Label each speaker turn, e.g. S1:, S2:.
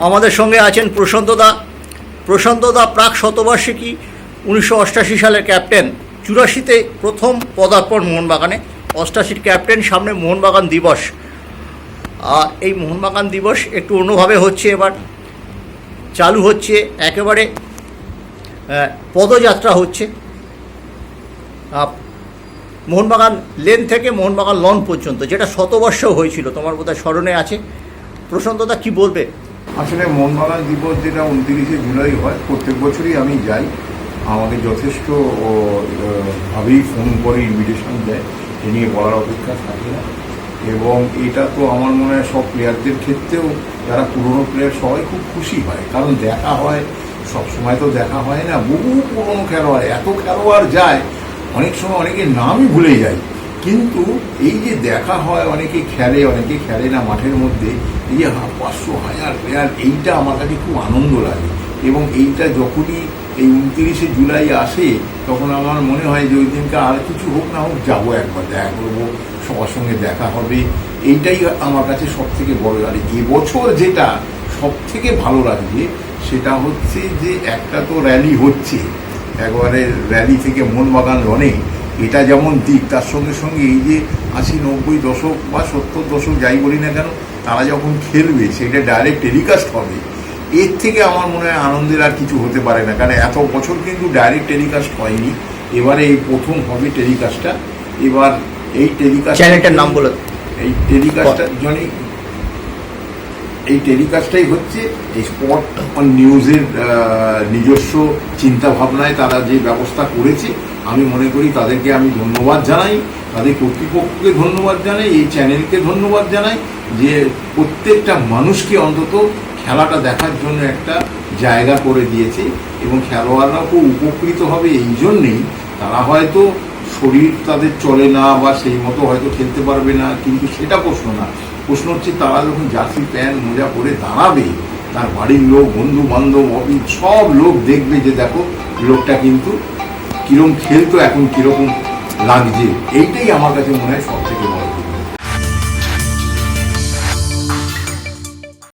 S1: আমাদের সঙ্গে আছেন প্রশান্ত দা। প্রশান্ত দা প্রাক শতবার্ষিকী উনিশশো অষ্টাশি সালের ক্যাপ্টেন। চুরাশিতে প্রথম পদার্পণ মোহনবাগানে, অষ্টাশির ক্যাপ্টেন, সামনে মোহনবাগান দিবস। আর এই মোহনবাগান দিবস একটু অন্যভাবে হচ্ছে এবার। চালু হচ্ছে একেবারে পদযাত্রা হচ্ছে। মোহনবাগান লেন থেকে মোহনবাগান লন পর্যন্ত, যেটা শতবর্ষ হয়েছিল, তোমার বোধহয় স্মরণে আছে। প্রশান্তদা কি বলবে?
S2: আসলে মোহনবাগান দিবস যেটা উনত্রিশে জুলাই হয়, প্রত্যেক বছরই আমি যাই। আমাকে যথেষ্ট ভাবেই ফোন করে ইনভিটেশন দেয়। এ নিয়ে বলার অপেক্ষা থাকে না। এবং এটা তো আমার মনে হয় সব প্লেয়ারদের ক্ষেত্রেও, যারা পুরনো প্লেয়ার সবাই খুব খুশি হয়। কারণ দেখা হয় সব সময় তো দেখা হয় না। বহু পুরনো খেলোয়াড়, এত খেলোয়াড় যায়, অনেক সময় অনেকে নামই ভুলে যায়। কিন্তু এই যে দেখা হয়, অনেকে খেলে অনেকে খেলে না মাঠের মধ্যে, এই যে পাঁচশো হাজার প্লেয়ার এইটা আমার কাছে খুব আনন্দ লাগে। এবং এইটা যখনই এই উনত্রিশে জুলাই আসে, তখন আমার মনে হয় যে ওই দিনকে আর কিছু হোক না হোক, যাব একবার, দেখা করব, সবার সঙ্গে দেখা হবে। এইটাই আমার কাছে সব থেকে বড় লাগে। এবছর যেটা সব থেকে ভালো লাগবে, সেটা হচ্ছে যে একটা তো র্যালি হচ্ছে। একবারে র্যালি থেকে মোহনবাগান রনে এটা যেমন দিক তার সঙ্গে সঙ্গে এই যে আশি নব্বই দশক বা সত্তর দশক যাই বলি না কেন তারা যখন খেলবে সেটা ডাইরেক্ট টেলিকাস্ট হবে। এর থেকে আমার মনে হয় আনন্দের আর কিছু হতে পারে না। কারণ এত বছর কিন্তু ডাইরেক্ট টেলিকাস্ট হয়নি। এবারে এই প্রথম হবে টেলিকাস্টটা এবার এই টেলিকাস্ট
S1: চ্যানেলটার নাম বলে।
S2: এই টেলিকাস্টটার জন্যই এই টেলিকাস্টটাই হচ্ছে এই স্পট অন নিউজের নিজস্ব চিন্তা ভাবনায় তারা যে ব্যবস্থা করেছে, আমি মনে করি তাদেরকে আমি ধন্যবাদ জানাই, তাদের কর্তৃপক্ষকে ধন্যবাদ জানাই, এই চ্যানেলকে ধন্যবাদ জানাই যে প্রত্যেকটা মানুষকে অন্তত খেলাটা দেখার জন্য একটা জায়গা করে দিয়েছে এবং খেলোয়াড়রাও খুব উপকৃত হবে এই জন্যেই। তারা হয়তো শরীর তাদের চলে না বা সেই মতো হয়তো খেলতে পারবে না, কিন্তু সেটা প্রশ্ন না। প্রশ্ন হচ্ছে, তারা যখন জার্সি প্যান্ট মোজা পরে দাঁড়াবে, তার বাড়ির লোক বন্ধু বান্ধব অফিস, সব লোক দেখবে যে, দেখো, লোকটা কিন্তু কীরকম খেলতো, এখন কীরকম লাগছে। এইটাই আমার কাছে মনে হয় সব